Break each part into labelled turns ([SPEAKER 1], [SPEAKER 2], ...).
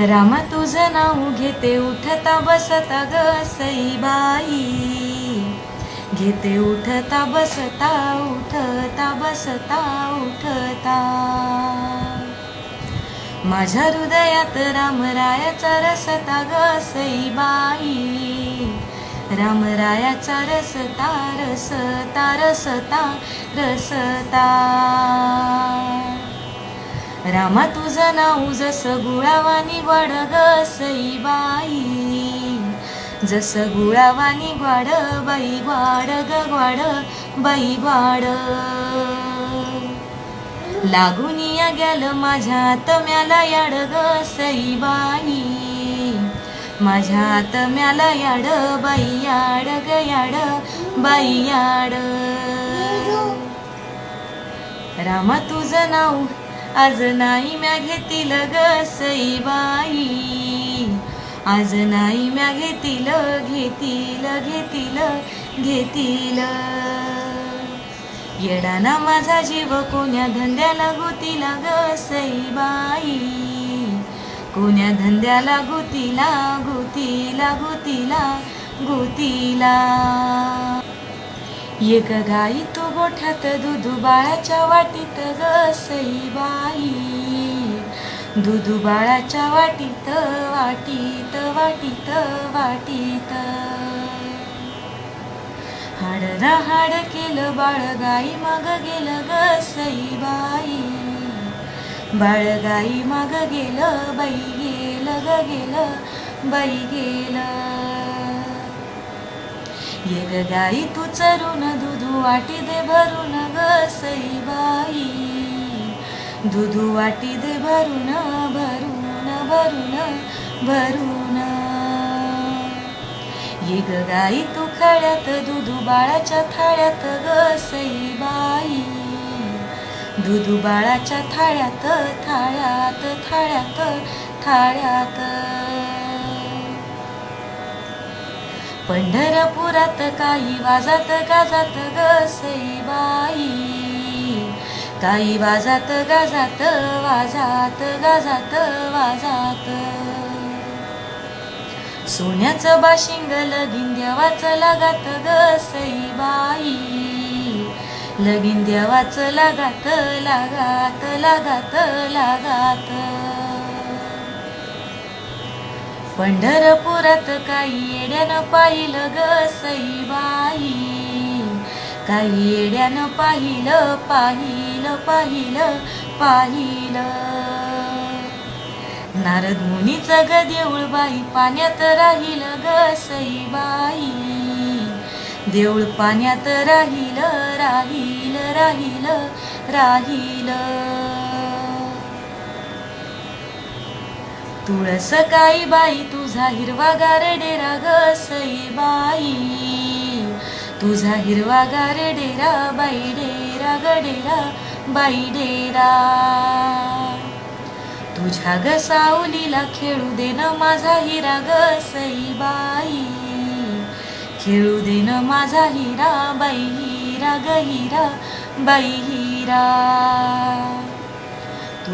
[SPEAKER 1] रामा तुझं नाव घेते उठता बसता ग सईबाई. घेते उठता बसता उठता बसता उठता. माझ्या हृदयात रामरायाचा रसता ग सईबाई. रामरायाचा रसता रसता रसता रसता. रामा तुझं नाव जसं गुळावानी वाड ग सईबाई जसं गुळावानी ग्वाड बाई ग्वाड ग ग्वाड बाई ग्वाड लागून या गेल माझ्या आतम्याला याड ग सईबाई माझ्या आतम्याला याड बाई याड ग याड बाई याड. रामा तुझं नाव आज नाही म्या घेतील ग सईबाई. आज नाही म्या घेतील घेतील घेतील घेतील. येडाना माझा जीव कोण्या धंद्याला गुतीला ग सईबाई. कोण्या धंद्याला गुतीला गुतीला गुतीला गुतीला. एक गाई तू गोठ्यात दुधू बाळाच्या वाटीत ग सईबाई दुधू बाळाच्या वाटीत वाटीत वाटीत वाटीत. हाड ना हाड केलं बाळ गाई माग गेलं ग सईबाई बाळ गाई माग गेलं बाई गेलं ग गेलं बाई गेलं. एक गाई तू चरून दुधू वाटी दे भरून गसई बाई दुधू वाटी दे भरून भरून भरून भरून. एक गाई तू खळ्यात दुधू बाळाच्या थाळ्यात गसई बाई दुधू बाळाच्या थाळ्यात थाळ्यात थाळ्यात थाळ्यात. पंढरपुरात काही वाजत गाजात गसे बाई काही वाजात गाजात वाजात गाजात वाजात. सोन्याचं बाशिंग लगीन देवाचं लगात ग सईबाई लगीन देवाचं लागात लागात लागात लागात. पंढरपुरात काही येड्यानं पाहिलं ग सईबाई. काही येड्यानं पाहिलं पाहिलं पाहिलं पाहिलं. नारद मुनीचं ग देऊळ बाई पाण्यात राहिलं ग सईबाई. देऊळ पाण्यात राहिलं राहिलं राहिलं राहिलं. तुळस काही बाई तुझा हिरवा गारडेरा ग सई बाई. तुझा हिरवा गारडेरा बाई डेरा ग डेरा बाई डेरा तुझ्या ग सावलीला खेळू दे ना माझा हिरा ग सई बाई. खेळू दे ना माझा हिरा बाई हिरा ग हिरा बाई हिरा.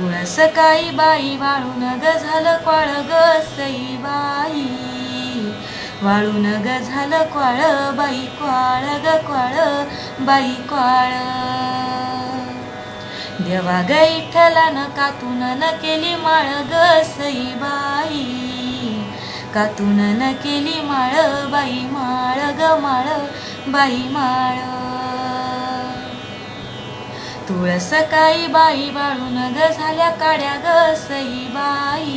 [SPEAKER 1] तुळस काही बाई वाळून ग झालं क्वाळ ग सईबाई वाळून ग झालं क्वाळ बाई क्वाळ ग क्वाळ बाई क्वाळ. देवा ग इठ्ठलानं कातून न केली माळ ग सईबाई कातून न केली माळ बाई माळ ग माळ बाई माळ. तुळस काही बाई वाळून ग झाल्या काड्या ग सईबाई.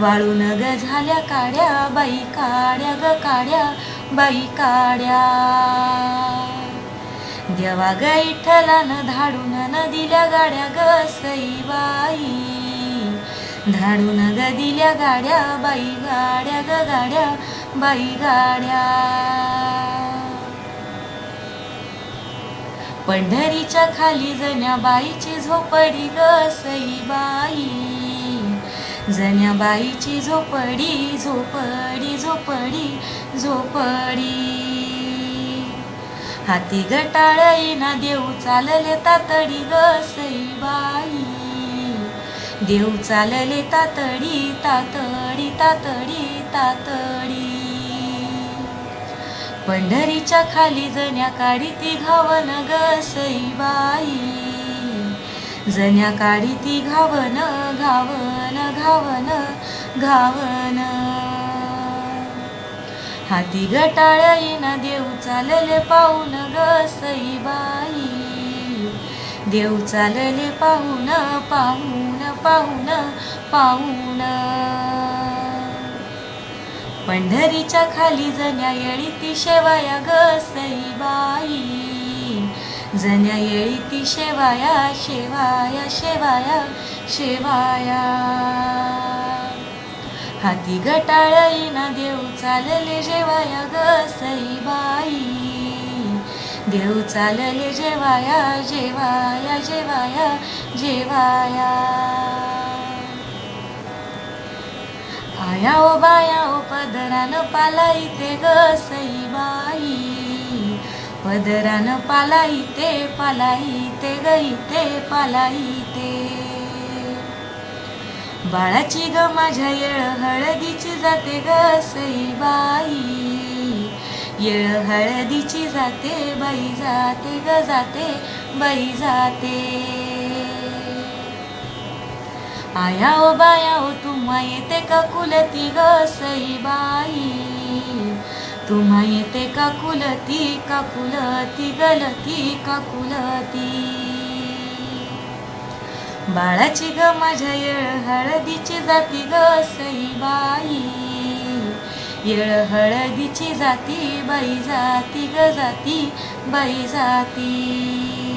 [SPEAKER 1] वाळून ग झाल्या काड्या बाई काड्या ग काड्या बाई काड्या. देवा ग इठ्ठलानं धाडून न दिल्या गाड्या ग सईबाई. धाडून ग दिल्या गाड्या बाई गाड्या ग गाड्या बाई गाड्या. पंढरीच्या खाली जण्या बाईची झोपडी गसई बाई. जण्या बाईची झोपडी झोपडी झोपडी झोपडी. हाती गटाळई ना देऊ चालले तातडी गसई बाई. देव चालले तातडी तातडी तातडी तातडी. पंढरीच्या खाली जण्या काढी ती घावन ग बाई जण्या काढी ती घावन घावन घावन घावन. हाती गटाळ येईना देव चालले पाहून ग बाई देव चालले पाहून पाहून पाहून पाहून. पंढरीच्या खाली जण्या येळी ती शेवाया ग बाई जण्या येळी ती शेवाया शेवाया शेवाया शेवाया. हाती गटाळई ना देव चालले जेवाया ग बाई देव चालले जेवाया जेवाया जेवाया जेवाया. आया ओ बाया ओ पदरान पालाईते ग बाई पदरान पालाईते पालाईते गईते पालाईते बाळाची ग माझ्या येळ हळदीची जाते ग बाई येळ हळदीची जाते बाई जाते ग जाते बाई जाते. आया ओ बाया ओ तुम्हा येते का कुलती ग बाई तुम्हा येते का कुलती का कुलती गलती का कुलती? बाळाची ग माझ्या येळ हळदीची जाती ग बाई येळ हळदीची जाती बाई जाती ग जाती बाई जाती.